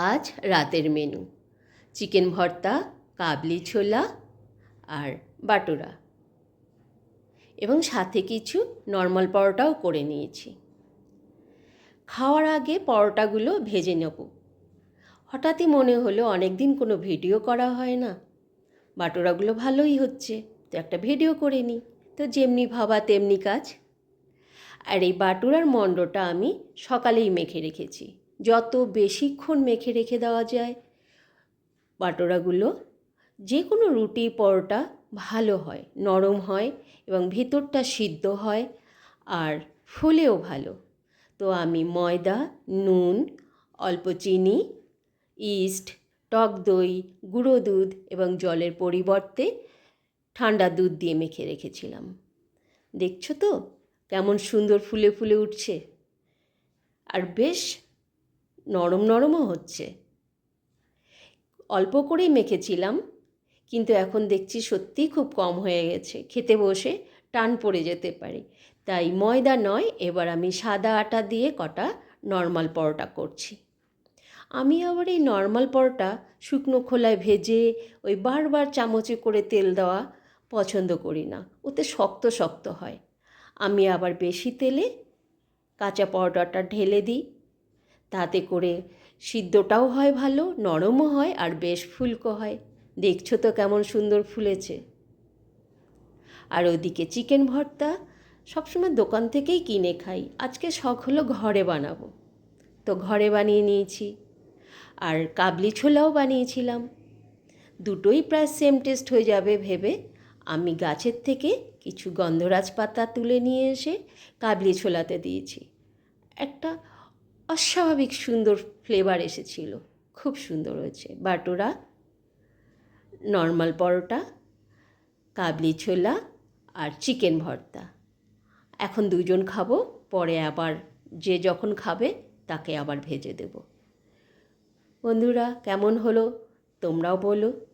আজ রাতের menu. Chicken ভর্তা, কাবলি ছোলা আর বাটুরা। এবং সাথে কিছু নর্মাল পরোটাও করে নিয়েছি। খাওয়ার আগে পরোটাগুলো ভেজে নেব। হঠাৎই মনে হলো অনেক দিন কোনো ভিডিও করা হয় না। বাটুরাগুলো ভালোই হচ্ছে, তো একটা ভিডিও করে নিই। তো যেমনি ভাবা তেমনি কাজ। আর এই বাটুরার মণ্ডটা আমি সকালেই মেখে রেখেছি। যত বেশিক্ষণ মেখে রেখে দেওয়া যায়, বাটোরাগুলো যে কোনো রুটি, পরোটা ভালো হয়, নরম হয় এবং ভেতরটা সিদ্ধ হয় আর ফুলেও ভালো। তো আমি ময়দা, নুন, অল্প চিনি, ইস্ট, টক দই, গুঁড়ো দুধ এবং জলের পরিবর্তে ঠান্ডা দুধ দিয়ে মেখে রেখেছিলাম। দেখছ তো? কেমন সুন্দর ফুলে ফুলে উঠছে। আর বেশ নরম নরমও হচ্ছে। অল্প করেই মেখেছিলাম, কিন্তু এখন দেখছি সত্যিই খুব কম হয়ে গেছে। খেতে বসে টান পড়ে যেতে পারে। তাই ময়দা নয়, এবার আমি সাদা আটা দিয়ে কটা নর্মাল পরোটা করছি। আমি আবার এই নর্মাল পরোটা শুকনো খোলায় ভেজে ওই বারবার চামচে করে তেল দেওয়া পছন্দ করি না। ওতে শক্ত শক্ত হয়। আমি আবার বেশি তেলে কাঁচা পরোটাটা ঢেলে দিই। তাতে করে সিদ্ধটাও হয় ভালো, নরমও হয় আর বেশ ফুলকো হয়। দেখছ তো কেমন সুন্দর ফুলেছে। আর ওদিকে চিকেন ভর্তা সবসময় দোকান থেকেই কিনে খাই। আজকে শখ হলো ঘরে বানাবো। তো ঘরে বানিয়ে নিয়েছি। আর কাবলি ছোলাও বানিয়েছিলাম। দুটোই প্রায় সেম টেস্ট হয়ে যাবে ভেবে আমি গাছের থেকে কিছু গন্ধরাজ পাতা তুলে নিয়ে এসে কাবলি ছোলাতে দিয়েছি। একটা অস্বাভাবিক সুন্দর ফ্লেভার এসেছিল। খুব সুন্দর হয়েছে। বাটুরা নর্মাল পরোটা, কাবলি ছোলা আর চিকেন ভর্তা। এখন দুজন খাব, পরে আবার যে যখন খাবে তাকে আবার ভেজে দেব। বন্ধুরা, কেমন হলো? তোমরাও বলো।